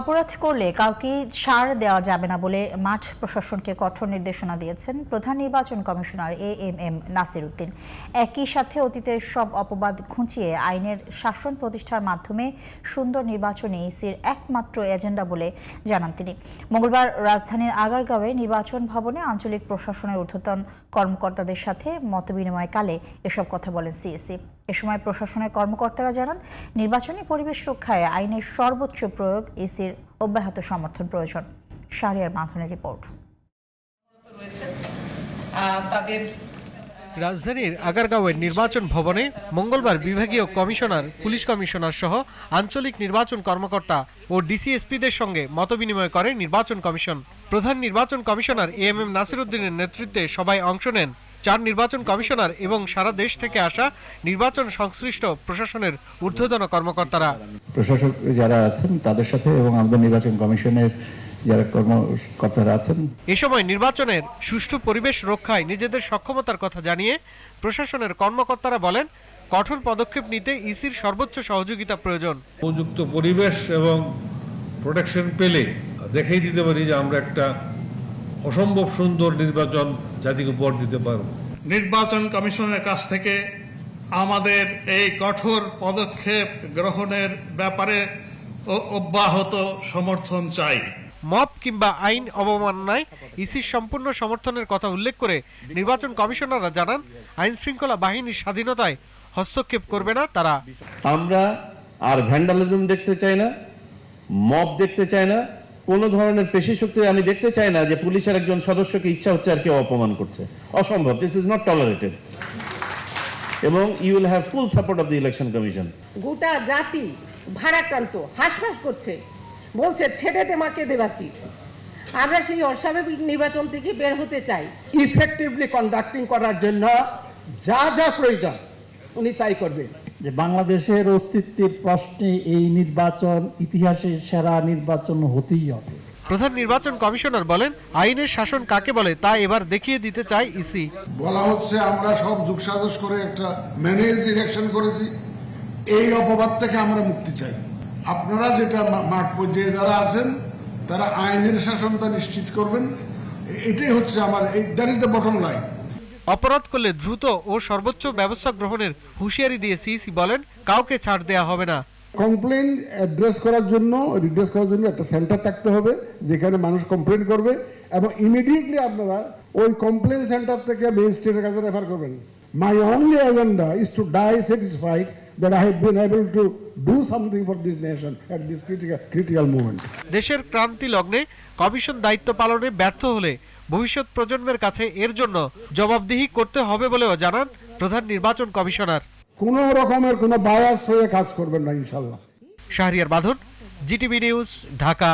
অপরাধ করলে কাউকে ছাড় দেওয়া যাবে না বলে মাঠ প্রশাসনকে কঠোর নির্দেশনা দিয়েছেন প্রধান নির্বাচন commissioner A M M Nasir Uddin একই সাথে অতীতের সব অপবাদ খুঁচিয়ে আইনের শাসন প্রতিষ্ঠার মাধ্যমে সুন্দর নির্বাচনে ইসির একমাত্র এজেন্ডা বলে জানান তিনি। মঙ্গলবার রাজধানীর আগারগাঁওয়ে নির্বাচন ভবনে আঞ্চলিক প্রশাসনের ঊর্ধ্বতন কর্মকর্তাদের সাথে মতবিনিময়কালে এসব কথা বলেন সিএসি। এ সময় প্রশাসনের কর্মকর্তারা জানান নির্বাচনী পরিবেশ রক্ষায় আইনের সর্বোচ্চ প্রয়োগ ইসির অব্যাহত সমর্থন প্রয়োজন। শাহরিয়ার মাথনের রিপোর্ট। তাদের রাজধানীর আগারগাঁওয়ের নির্বাচন ভবনে মঙ্গলবার বিভাগীয় কমিশনার পুলিশ কমিশনার সহ আঞ্চলিক নির্বাচন কর্মকর্তা ও ডিসিএসপিদের সঙ্গে মতবিনিময় করে নির্বাচন কমিশন। প্রধান নির্বাচন কমিশনার এ এম এম নাসিরুদ্দিনের নেতৃত্বে সবাই অংশ নেন চার নির্বাচন কমিশনার এবং সারা দেশ থেকে আসা নির্বাচন সংশ্লিষ্ট প্রশাসনের ঊর্ধ্বতন কর্মকর্তারা। প্রশাসক যারা আছেন তাদের সাথে এবং আমাদের নির্বাচন কমিশনের যারা কর্মকর্তারা আছেন। এ সময় নির্বাচনের সুষ্ঠু পরিবেশ রক্ষায় নিজেদের সক্ষমতার কথা জানিয়ে প্রশাসনের কর্মকর্তারা বলেন কঠোর পদক্ষেপ নিতে ইসির সর্বোচ্চ সহযোগিতা প্রয়োজন। উপযুক্ত পরিবেশ এবং প্রোটেকশন পেলে দেখেই দিতে পারি যে আমরা একটা অসম্ভব সুন্দর নির্বাচন জাতিকে উপহার দিতে পারব নির্বাচন কমিশনের কাছ থেকে আমাদের এই কঠোর পদক্ষেপ গ্রহণের ব্যাপারে ও- অব্যাহত সমর্থন চাই। মপ কিংবা আইন অবমাননায় ইসির সম্পূর্ণ সমর্থনের কথা উল্লেখ করে নির্বাচন কমিশনাররা জানান আইন শৃঙ্খলা বাহিনীর স্বাধীনতায় হস্তক্ষেপ করবে না তারা। আমরা আর ভ্যান্ডালিজম দেখতে চাই না মব দেখতে চাই না কোনো ধরনের পেশি শক্তি আমি দেখতে চাই না যে পুলিশের একজন সদস্যকে ইচ্ছা হচ্ছে আর কেউ অপমান করছে। অসম্ভব দিস ইজ নট টলারেটেড এবং you will have full support of the election commission গোটা জাতি ভারাক্রান্ত হাসফাস করছে। বলছে ছেড়ে দে মাকে দেবাচি আমরা সেই অস্বাভাবিক নির্বাচন থেকে বের হতে চাই। ইফেক্টিভলি কন্ডাক্টিং করার জন্য যা যা প্রয়োজন উনি তাই করবেন। যে বাংলাদেশের অস্তিত্বের প্রশ্নে এই নির্বাচন ইতিহাসের সেরা নির্বাচন হতেই হবে। প্রধান নির্বাচন কমিশনার বলেন আইনের শাসন কাকে বলে তা এবার দেখিয়ে দিতে চায় ইসি। বলা হচ্ছে আমরা সব যুগসাজস করে একটা ম্যানেজ ইলেকশন করেছি এই অপবাদ থেকে আমরা মুক্তি চাই। আপনারা যেটা মাঠ পর্যায়ে যারা আছেন তারা আইনের শাসনটা নিশ্চিত করবেন। এটাই হচ্ছে আমার এই that is the bottom line অপরাধ করলে দ্রুত ও সর্বোচ্চ ব্যবস্থা গ্রহণের হুঁশিয়ারি দিয়ে সিইসি বলেন কাউকে ছাড় দেয়া হবে না। কমপ্লেন অ্যাড্রেস করার জন্য রিড্রেস করার জন্য একটা সেন্টার থাকতে হবে যেখানে মানুষ কমপ্লেন করবে এবং ইমিডিয়েটলি আপনারা ওই কমপ্লেন সেন্টার থেকে ম্যাজিস্ট্রেটের কাছে রেফার করবেন। My only agenda is to die satisfied দেশের ক্রান্তি লগ্নে কমিশন দায়িত্ব পালনে ব্যর্থ হলে ভবিষ্যৎ প্রজন্মের কাছে এর জন্য জবাবদিহি করতে হবে বলেও জানান প্রধান নির্বাচন কমিশনার। কোনো রকমের কোনো বায়াস হয়ে কাজ করবেন না ইনশাল্লাহ। শাহরিয়ার বাঁধন জিটিভি নিউজ ঢাকা।